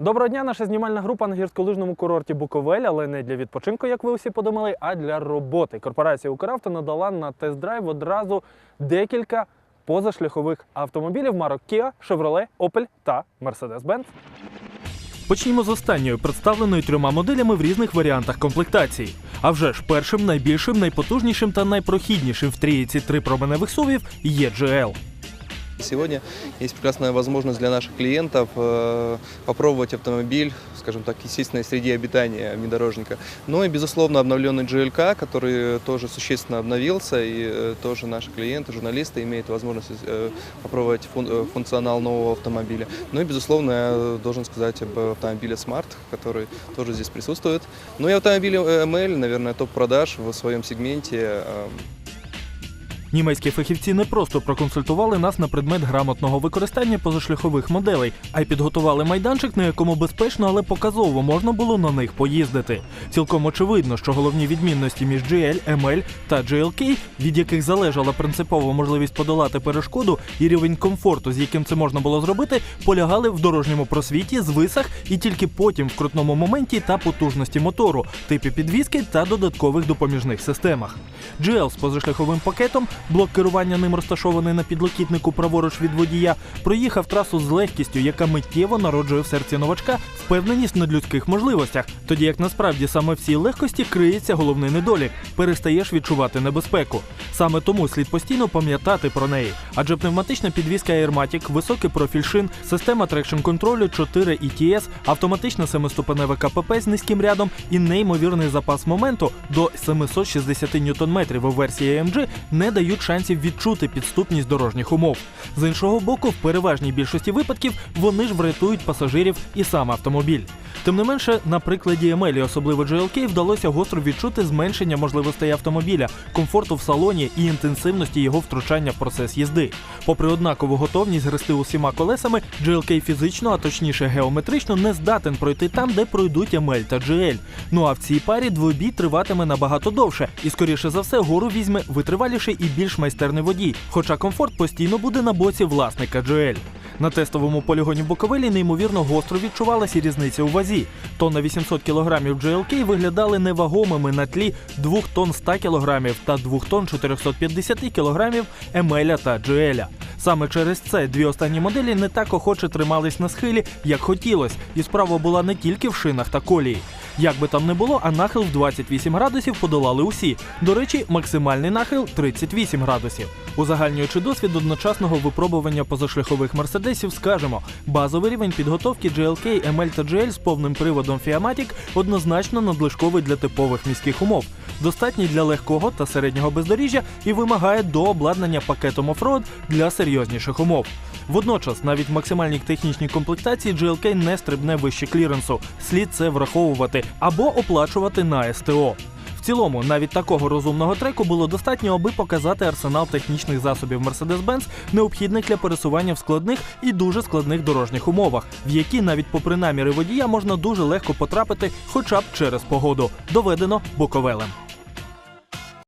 Доброго дня, наша знімальна група на гірськолижному курорті Буковель, але не для відпочинку, як ви усі подумали, а для роботи. Корпорація Укравто надала на тест-драйв одразу декілька позашляхових автомобілів марок Kia, Chevrolet, Opel та Mercedes-Benz. Почнімо з останньої, представленої трьома моделями в різних варіантах комплектації. А вже ж першим, найбільшим, найпотужнішим та найпрохіднішим в трійці три променевих сувів є GL. Сегодня есть прекрасная возможность для наших клиентов э, попробовать автомобиль, скажем так, естественной среде обитания внедорожника. Но и, безусловно, обновленный GLK, который тоже существенно обновился, и э, тоже наши клиенты, журналисты имеют возможность э, попробовать фун- функционал нового автомобиля. Ну и, безусловно, я должен сказать об автомобиле Smart, который тоже здесь присутствует. Ну и автомобиль ML, наверное, топ-продаж в своем сегменте. Німецькі фахівці не просто проконсультували нас на предмет грамотного використання позашляхових моделей, а й підготували майданчик, на якому безпечно, але показово можна було на них поїздити. Цілком очевидно, що головні відмінності між GL, ML та GLK, від яких залежала принципова можливість подолати перешкоду і рівень комфорту, з яким це можна було зробити, полягали в дорожньому просвіті, звисах і тільки потім в крутному моменті та потужності мотору, типі підвіски та додаткових допоміжних системах. GL з позашляховим пакетом, блок керування ним розташований на підлокітнику праворуч від водія, проїхав трасу з легкістю, яка миттєво народжує в серці новачка впевненість в надлюдських можливостях, тоді як насправді саме в цій легкості криється головний недолік перестаєш відчувати небезпеку. Саме тому слід постійно пам'ятати про неї, адже пневматична підвізка Airmatic, високий профіль шин, система трекшн контролю 4 ETS, автоматична семиступенева КПП з низьким рядом і неймовірний запас моменту до 760 Нм у версії AMG не дають шансів відчути підступність дорожніх умов. З іншого боку, в переважній більшості випадків вони ж врятують пасажирів і сам автомобіль. Тим не менше, на прикладі ML, і особливо GLK, вдалося гостро відчути зменшення можливостей автомобіля, комфорту в салоні і інтенсивності його втручання в процес їзди. Попри однакову готовність грести усіма колесами, GLK фізично, а точніше геометрично, не здатен пройти там, де пройдуть ML та GL. Ну а в цій парі двобій триватиме набагато довше, і скоріше за все гору візьме витриваліший і більш майстерний водій, хоча комфорт постійно буде на боці власника GL. На тестовому полігоні Буковелі неймовірно гостро відчувалася різниця у вазі. Тонна 800 кг GLK виглядали невагомими на тлі 2 тонн 100 кг та 2 тонн 450 кг ML та GL. Саме через це дві останні моделі не так охоче тримались на схилі, як хотілось, і справа була не тільки в шинах та колії. Як би там не було, а нахил в 28 градусів подолали усі. До речі, максимальний нахил 38 градусів. Узагальнюючи досвід одночасного випробування позашляхових мерседесів, скажемо, базовий рівень підготовки GLK, ML та GL з повним приводом Fiamatic однозначно надлишковий для типових міських умов, достатній для легкого та середнього бездоріжжя і вимагає до обладнання пакетом оффроад для серйозніших умов. Водночас, навіть в максимальній технічній комплектації GLK не стрибне вище кліренсу. Слід це враховувати або оплачувати на СТО. В цілому, навіть такого розумного треку було достатньо, аби показати арсенал технічних засобів Mercedes-Benz, необхідних для пересування в складних і дуже складних дорожніх умовах, в які навіть попри наміри водія можна дуже легко потрапити, хоча б через погоду. Доведено Буковелем.